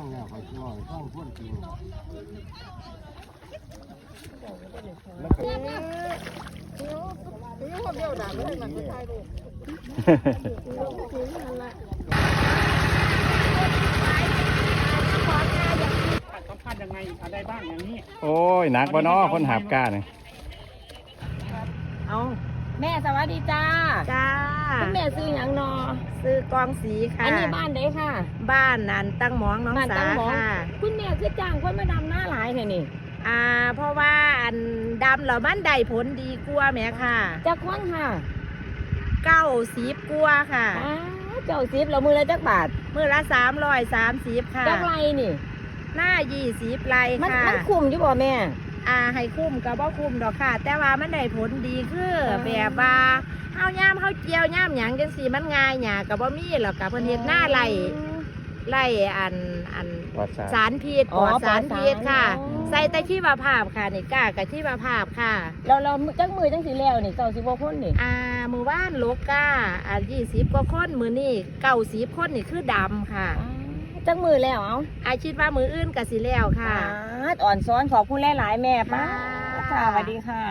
ข้องพ่นจริงสัมภาษณ์ยังไงอะไรบ้างอย่างนี้ โอ้ยหนักบ่เนาะคนหาบก้าเนี่ยเอาแม่สวัสดีจ้า จ้าคุณแม่ซื้อหยังนอ ซื้อกองสีค่ะ อันนี้บ้านเด้ค่ะ บ้านนันตั้งหมองน้องบ้านสาตั้งหมอง ค่ะ คุณแม่คือจ้างคนมาดำหน้าหลายเนี่ยนี่อ่า เพราะว่าอันดำแล้วมันได้ผลดีกว่าแหม่ค่ะจะควนค่ะเก้าสีกว่าค่ะ อ้าวเจ้าซิบเรามือละจักบาทมือละสามร้อยสามสิบค่ะ จักไรนี่ หน้ายี่สิบไรมันค่ะมันคุ้มอยู่บ่แม่ อ่าให้คุ้มกับว่าคุ้มดอกค่ะ แต่ว่ามันได้ผลดีคืออ่าแบบว่าเฮาย่ามเฮาเจียวย่ามหยังจังสีมันง่ายหยากับบ่มีหรอกกับเพิ่นเฮ็ดหน้าไร่ไร่อันอันปลอดสาร สารพิษอ๋ปอลอดสารพิษค่ะ ปลอดสาร ใส่แต่ขี้มะพร้าวค่ะนี่กล้ากับขี้มะพร้าวค่ะ เราเราจักมือจังสีแล้วนี่เจ้าสิบ่คนนี่ อ่ามือว่านโลกาอ่ายี่สิบกว่าคนมือนี่เก้าสิบคนนี่คือดำค่ะ จักมือแล้วเอาอาคิดว่ามืออื่นก็สิแล้วค่ะ อ่อนซ้อนขอบคุณหลาย ๆ แม่ป้าค่ค่ะสวัสดีค่ะ